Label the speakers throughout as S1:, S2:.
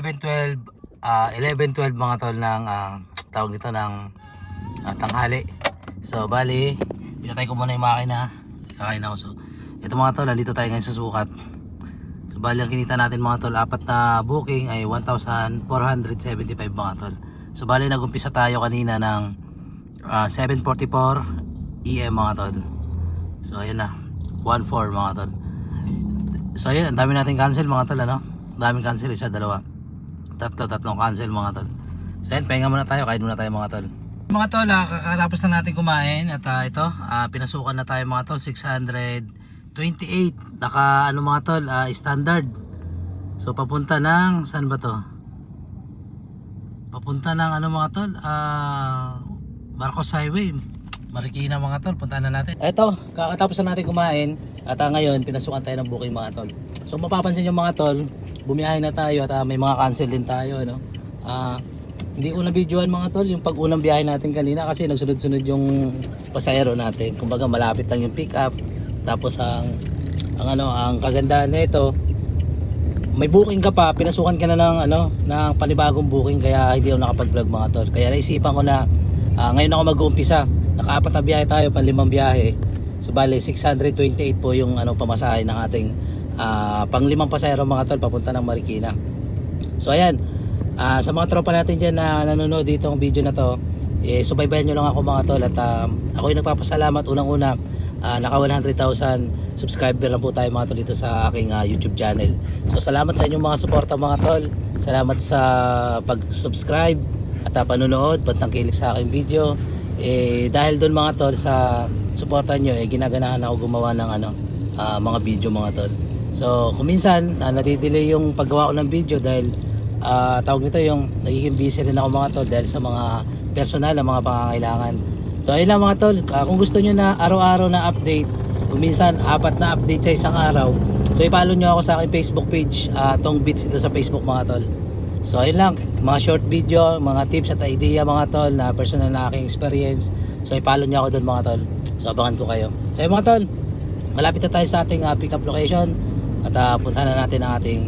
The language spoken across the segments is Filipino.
S1: 11.12 ah 11.12 mga tol ng ah, tawag nito ng ah, tanghali. So bali, pinatay ko muna yung makina. Kakain ako. So ito mga tol, nandito tayo ngayon sa sukat. So bali ang kinita natin mga tol, apat na booking ay 1,475 mga tol. So bali nag-umpisa tayo kanina ng ah, 7.44 EM mga tol. So ayun na, 1.4 mga tol. So ayun, ang dami natin cancel mga tol ano. Daming cancel, isa, dalawa. Tatlo, tatlong cancel mga tol. So ayun, pahinga muna tayo, kain muna tayo mga tol. Mga tol, ah, kakatapos na natin kumain at ah, ito, ah, pinasukan na tayo mga tol, 628. Naka ano mga tol, ah, standard. So papunta ng, saan ba to? Papunta ng ano mga tol, ah, Marcos Highway. Marikina mga tol, punta na natin. Eto, kakatapos na natin kumain at ah, ngayon pinasukan tayo ng booking mga tol. So mapapansin nyo mga tol, bumiyahe na tayo at ah, may mga cancel din tayo. Ano? Ah, hindi ko na videoan mga tol yung pag-unang biyahe natin kanina kasi nagsunod-sunod yung pasahero natin. Kumbaga malapit lang yung pick up. Tapos ang ang ano, ang kagandahan nito, may booking ka pa, pinasukan ka na ng ano, ng panibagong booking kaya hindi ako nakapag-vlog mga tol. Kaya naisipan ko na ah, ngayon ako mag-uumpisa. Nakaapat na biyahe tayo, panlimang biyahe. So bali 628 po yung ano pamasahe ng ating ah, panglimang pasahero mga tol papunta ng Marikina. So ayan, ah, sa mga tropa natin dyan na nanonood dito ng video na to, eh, subaybayan nyo lang ako mga tol at ah, ako yung nagpapasalamat unang-una ah, naka 100,000 subscriber lang po tayo mga tol dito sa aking ah, YouTube channel. So salamat sa inyong mga suporta mga tol. Salamat sa pag-subscribe at uh, panonood, pagtangkilik sa aking video. Eh, dahil doon mga tol sa suporta nyo, eh, ginaganahan ako gumawa ng ano, ah, mga video mga tol. So kung minsan uh, nadidelay yung paggawa ko ng video dahil ah, tawag nito yung nagiging busy rin ako mga tol dahil sa mga personal na mga pangangailangan. So ayun lang mga tol, Ah, kung gusto nyo na araw-araw na update, kung minsan apat na update sa isang araw, so ipalo nyo ako sa aking Facebook page, uh, Tong Beats dito sa Facebook mga tol. So ayun lang, mga short video, mga tips at idea mga tol na personal na aking experience. So ipalo nyo ako doon mga tol. So abangan ko kayo. So mga tol, malapit na tayo sa ating uh, pick up location at uh, puntahan na natin ang ating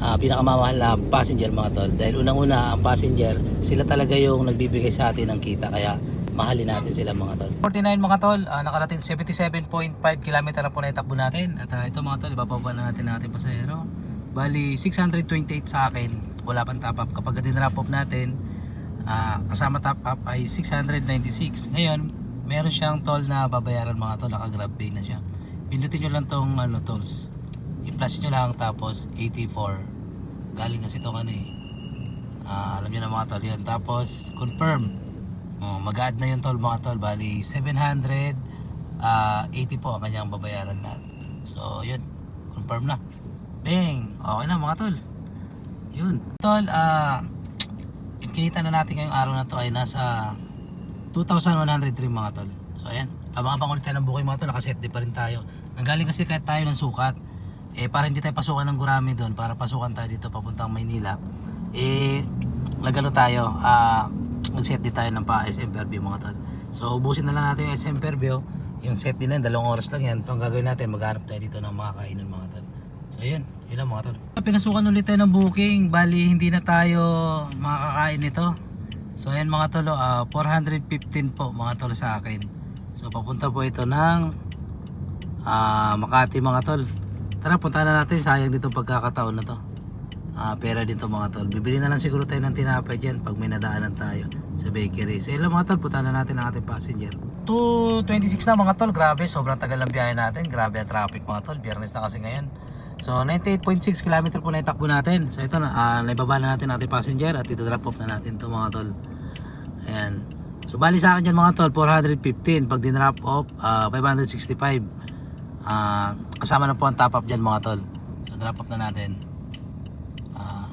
S1: uh, pinakamamahal na passenger mga tol. Dahil unang-una ang passenger, sila talaga yung nagbibigay sa atin ng kita kaya mahalin natin sila mga tol. 49 mga tol, uh, nakarating 77.5 km na po na itakbo natin. At uh, ito mga tol, ibababa na natin ang ating pasahero. Bali 628 sa akin, wala pang top up. Kapag din-drop off natin, ah, kasama top up ay 696. Ngayon, meron siyang toll na babayaran mga tol, naka-grab pay na siya. Pindutin nyo lang tong ano, tolls. I-plus nyo lang tapos 84. Galing kasi itong ano eh. Ah, alam nyo na mga tol yun. Tapos confirm. Oh, mag-add na yung toll mga tol. Bali 700 ah, 80 po ang kanyang babayaran lahat. So yun. Confirm na. Bang! Okay na mga tol. Yun. Tol, ah yung kinita na natin ngayong araw na to ay nasa 2,103 mga tol. So ayan, abang-abang ulit tayo ng bukay mga tol, nakaset di pa rin tayo. Nanggaling kasi kahit tayo ng sukat, eh para hindi tayo pasukan ng gurami doon, para pasukan tayo dito papuntang Maynila, eh nagano tayo, ah mag-set di tayo ng pa SM Fairview mga tol. So ubusin na lang natin yung SM Fairview, yung set din na, dalawang oras lang yan. So ang gagawin natin, maghanap tayo dito ng mga kainan mga tol. So yun, yun lang mga tol. Pinasukan ulit tayo ng booking, bali hindi na tayo makakain nito. So ayan mga tol, ah, 415 po mga tol sa akin. So papunta po ito ng ah, Makati mga tol. Tara punta na natin, sayang dito pagkakataon na to. Ah, pera dito mga tol. Bibili na lang siguro tayo ng tinapay dyan pag may nadaanan tayo sa bakery. So yun lang mga tol, punta na natin ang ating passenger. 2.26 na mga tol, grabe, sobrang tagal ng biyahe natin. Grabe ang traffic mga tol, biyernes na kasi ngayon. So 98.6 km po na itakbo natin. So ito na, uh, naibaba na natin ating passenger at ito-drop off na natin to mga tol. Ayan. So bali sa akin dyan mga tol, 415. Pag din-drop off, ah, 565. Ah, kasama na po ang top up dyan mga tol. So drop off na natin. Ah,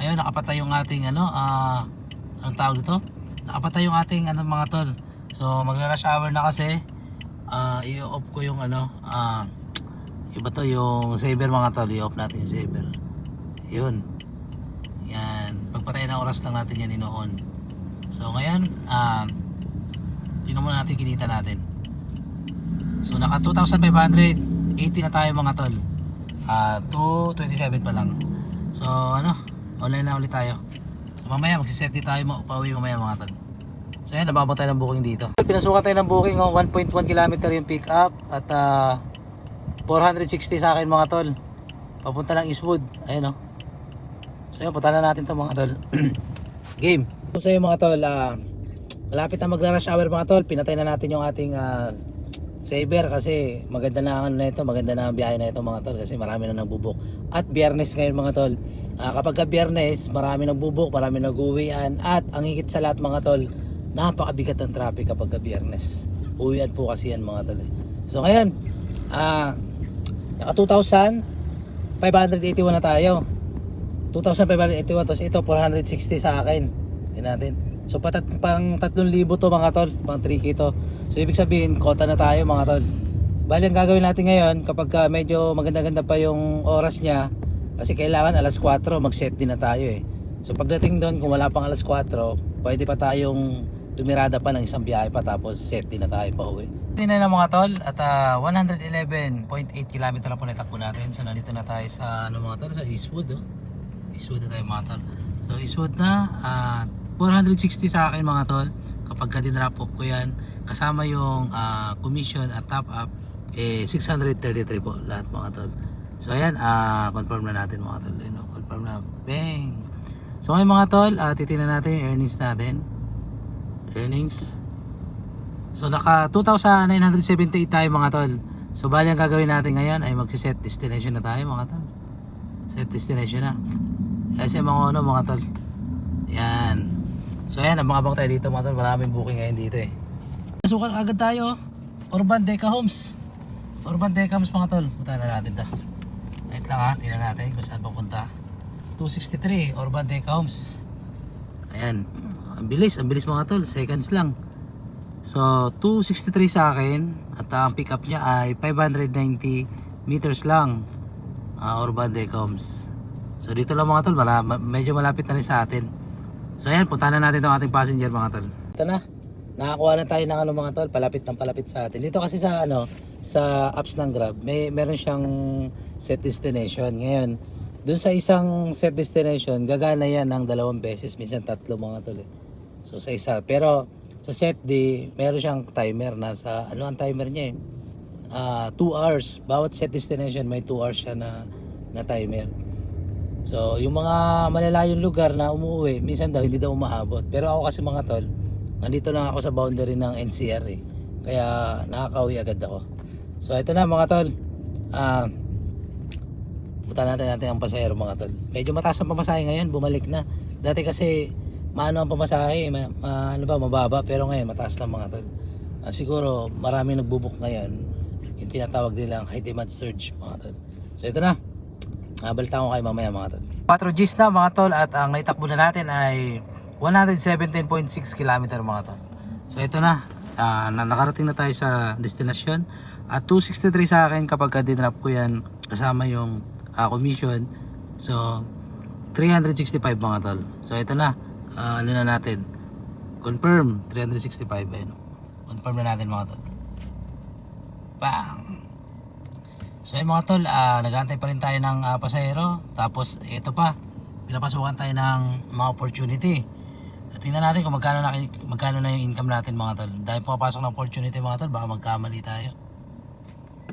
S1: ayun, nakapatay yung ating ano, ah, anong tawag dito? Nakapatay yung ating ano mga tol. So magla-rush hour na kasi. Ah, i-off ko yung ano, ah, iba to yung saver mga tol. I-off natin yung saver yun. Yan. Pagpatay na oras lang natin yan inoon. So ngayon um, tingnan muna natin kinita natin. So naka 2,580 na tayo mga tol. Ah 227 pa lang. So ano? Online na ulit tayo. So mamaya magsiset din tayo pauwi mamaya mga tol. So yan, nababang tayo ng booking dito. Pinasukan tayo ng booking, oh, 1.1 km yung pick up at ah, 460 sa akin mga tol. Papunta ng Eastwood. Ayun oh. So yun, punta na natin to mga tol. Game. So yun mga tol, ah, malapit na magra-rush hour mga tol. Pinatay na natin yung ating ah, saver kasi maganda na ang ano na ito, maganda na ang biyahe na ito mga tol kasi marami na nagbubuk. At biyernes ngayon mga tol. Ah, kapag ka biyernes, marami nagbubuk, marami nag-uwian at ang higit sa lahat mga tol, napakabigat ng traffic kapag ka biyernes. Uwian po kasi yan mga tol. eh. So ngayon, ah naka 2,581 na tayo. 2,581 tapos ito 460 sa akin. Tingnan natin. So patat pang 3,000 to mga tol, pang 3K to. So ibig sabihin, kota na tayo mga tol. Bali ang gagawin natin ngayon kapag ka medyo maganda-ganda pa yung oras niya kasi kailangan alas 4 mag-set din na tayo eh. So pagdating doon kung wala pang alas 4, pwede pa tayong dumirada pa ng isang biyahe pa tapos set din na tayo pa uwi. Tingnan na mga tol at ah, 111.8 km na po natakbo natin. So nandito na tayo sa ano mga tol sa Eastwood oh. Eastwood na tayo mga tol. So Eastwood na at 460 sa akin mga tol. Kapag ka dinrap off ko yan kasama yung ah, commission at top up eh 633 po lahat mga tol. So ayan, ah confirm na natin mga tol. Ayun, oh, confirm na. Bang! So ngayon mga tol, ah, titingnan natin yung earnings natin. Earnings. So naka 2,978 tayo mga tol. So bali ang gagawin natin ngayon ay magsiset destination na tayo mga tol. Set destination na. Kasi mga ano mga tol. Yan. So ayan, abang-abang tayo dito mga tol. Maraming booking ngayon dito eh. Nasukan agad tayo. Urban Deca Homes. Urban Deca Homes mga tol. Punta na natin to. Wait lang ha, tingnan natin kung saan papunta. 263 Urban Deca Homes. Ayan. Ang bilis, ang bilis mga tol. Seconds lang. So, 263 sa akin at ang pick up niya ay 590 meters lang. Uh, Urban Decoms. So, dito lang mga tol, mala, ma- medyo malapit na rin sa atin. So, ayan, punta na natin itong ating passenger mga tol. Ito na. Nakakuha na tayo ng ano mga tol, palapit ng palapit sa atin. Dito kasi sa ano, sa apps ng Grab, may meron siyang set destination. Ngayon, dun sa isang set destination, gagana yan ng dalawang beses, minsan tatlo mga tol. Eh. So sa isa, pero sa set D, meron siyang timer na sa ano ang timer niya eh. Ah, 2 hours. Bawat set destination may 2 hours siya na na timer. So, yung mga malalayong lugar na umuwi, minsan daw hindi daw umaabot. Pero ako kasi mga tol, nandito lang ako sa boundary ng NCR eh. Kaya nakakauwi agad ako. So, ito na mga tol. Ah, Punta natin natin ang pasahero mga tol. Medyo mataas ang pamasahe ngayon, bumalik na. Dati kasi maano ang pamasahe, ma, ma- ano ba, mababa, pero ngayon mataas na mga tol. Ah, siguro marami nagbubuk ngayon, yung tinatawag nilang high demand surge mga tol. So ito na, ah, balita ko kayo mamaya mga tol. 4 Gs na mga tol at ang naitakbo na natin ay 117.6 km mga tol. So ito na, ah, na nakarating na tayo sa destinasyon at 263 sa akin kapag ka dinrap ko yan kasama yung ah, commission. So 365 mga tol. So ito na, ah, ano na natin. Confirm 365 ayun. Confirm na natin mga tol. Bang. So ayun mga tol, ah, nag-aantay pa rin tayo ng ah, pasahero. Tapos ito pa, pinapasukan tayo ng mga opportunity. Tingnan natin kung magkano na, magkano na yung income natin mga tol. Dahil pumapasok ng opportunity mga tol, baka magkamali tayo.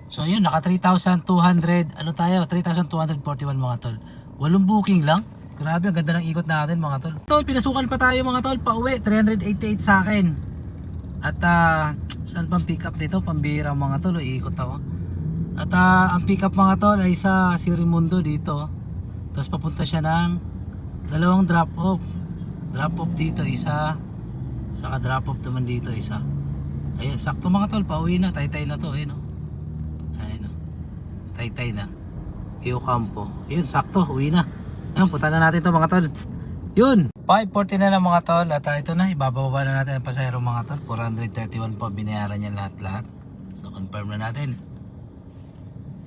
S1: So yun, naka 3,200, ano tayo, 3,241 mga tol. Walong booking lang. Grabe, ang ganda ng ikot natin mga tol. Tol, pinasukan pa tayo mga tol, pauwi, 388 sa akin. At ah, saan pang pick up nito? Pambira mga tol, iikot ako. At ah, ang pick up mga tol ay sa Sirimundo dito. Tapos papunta siya ng dalawang drop off. Drop off dito isa. Saka drop off naman dito isa. Ayun, sakto mga tol, pauwi na, tay-tay na to, ayun oh. Ayun oh. Tay-tay na. Pio Campo. Ayun, sakto, uwi na. Ayun, punta na natin to mga tol. Yun, 540 na ng mga tol at ah, ito na, ibababa na natin ang pasahero mga tol. 431 po binayaran niya lahat-lahat. So confirm na natin.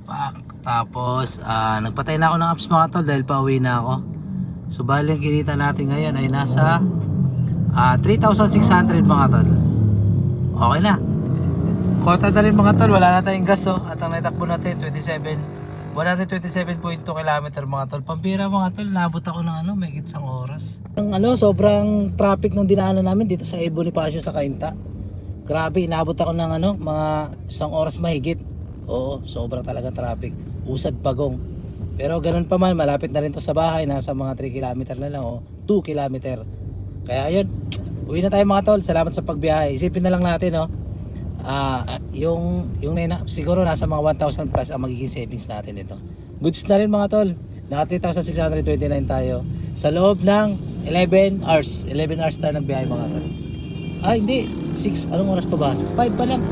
S1: Pak. Tapos, ah, nagpatay na ako ng apps mga tol dahil pauwi na ako. So bali ang kinita natin ngayon ay nasa ah, 3,600 mga tol. Okay na. Kota na rin mga tol, wala na tayong gas oh. At ang naitakbo natin 27 127.2 kilometer mga tol. Pampira mga tol, nabot ako ng ano, may isang oras. Ang ano, sobrang traffic nung dinaanan namin dito sa Bonifacio sa Cainta. Grabe, inabot ako ng ano, mga isang oras mahigit. Oo, sobra talaga traffic. Usad pagong. Pero ganun pa man, malapit na rin to sa bahay. Nasa mga 3 kilometer na lang o 2 kilometer. Kaya yun, uwi na tayo mga tol. Salamat sa pagbiyahe. Isipin na lang natin, no? Ah, yung yung nena, siguro nasa mga 1,000 plus ang magiging savings natin ito. Goods na rin mga tol. Naka 3,629 tayo sa loob ng 11 hours. 11 hours tayo ng biyahe mga tol. Ah, hindi. 6, anong oras pa ba? 5 pa lang.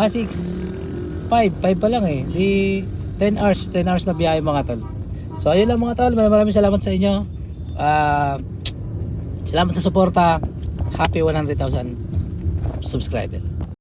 S1: Ah, 6. 5, 5 pa lang eh. Di 10 hours, 10 hours na biyahe mga tol. So ayun lang mga tol, maraming salamat sa inyo. Ah, salamat sa suporta. Happy 100,000 subscriber.